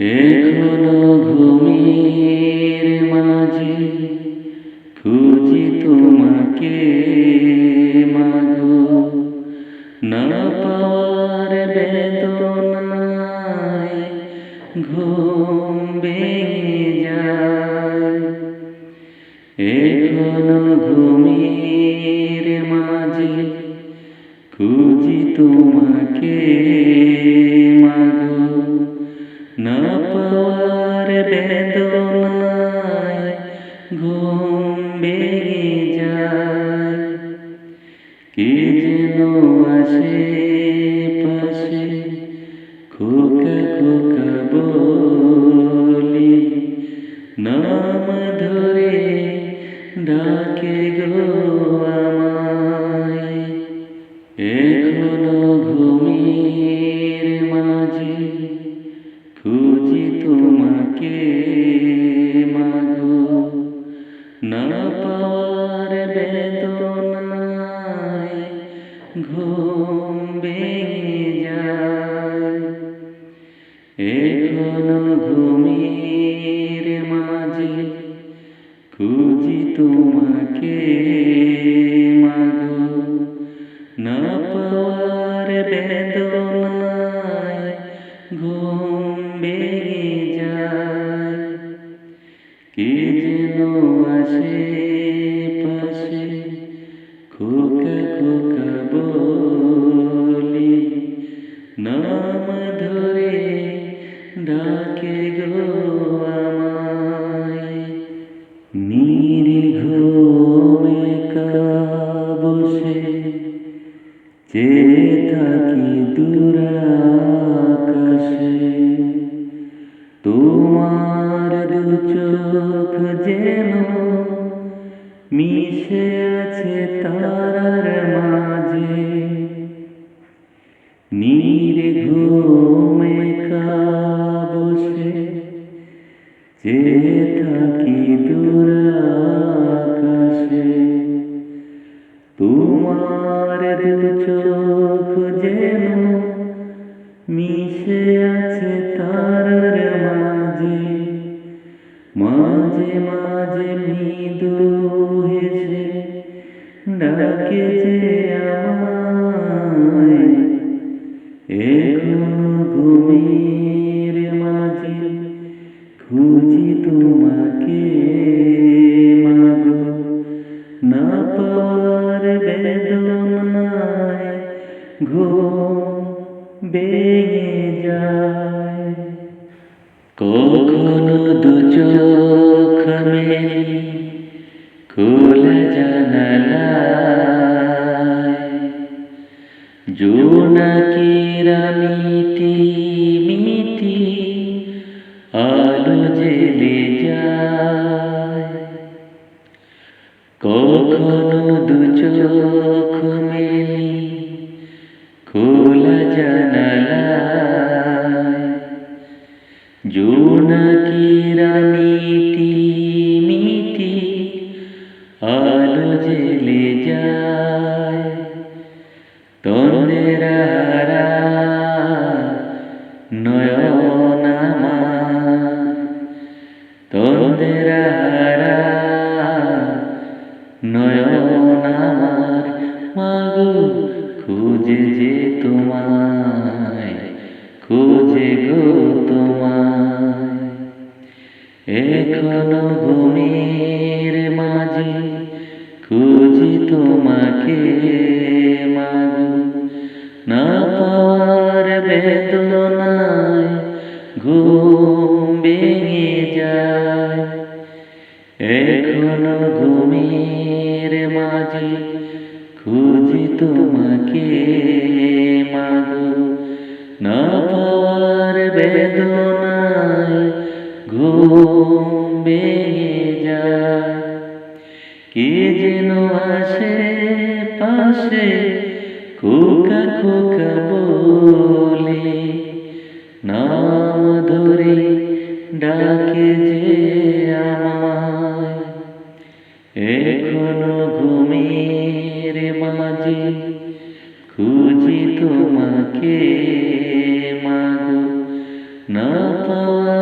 এখনও ঘুমের মাঝে খুঁজি তোমাকে মাগো। না পাওয়ার বেদনায় ঘুম ভেঙে যায়। এখনও ঘুমের মাঝে খুঁজি তোমাকে গো আমায় এখনও ঘুমের মাঝে খুঁজি তোমাকে। কে যেন আসে। তোমার দু চোখ যেন মিশে আছে তারার মাঝে। নির্ঘুমে বসে চেয়ে থাকি দূরাকাশে। তোমার দু চোখ যেন মিশে ডাকে যে আমায় ঘুমের মাঝে খুঁজি তোমাকে, মাগো। না পাওয়ার বেদনায় ঘুম ভেঙে যায়। কখনো দু জোনাকিরা মিটি মিটি আলো জেলে যায়। কখনো দু চোখ মেলি, খোলা জানালায়। জোনাকিরা মিটি মিটি আলো জেলে যায়। তোমায় খুঁজে গো তোমায়। এখনও ঘুমের মাঝে খুঁজি তোমাকে মাগো না পাওয়ার বেদনায় ঘুম ভেঙে যায়। এখনও ঘুমের মাঝে খুঁজি তোমাকে মাগো না পাওয়ার বেদনায় ঘুম ভেঙে যায়। কে যেন আসে পাশে খোকা খোকা বলে, নাম ধরে ডাকে যে আমায়। এখনও ঘুমের মাঝে তোমাকে মাগো না পাওয়া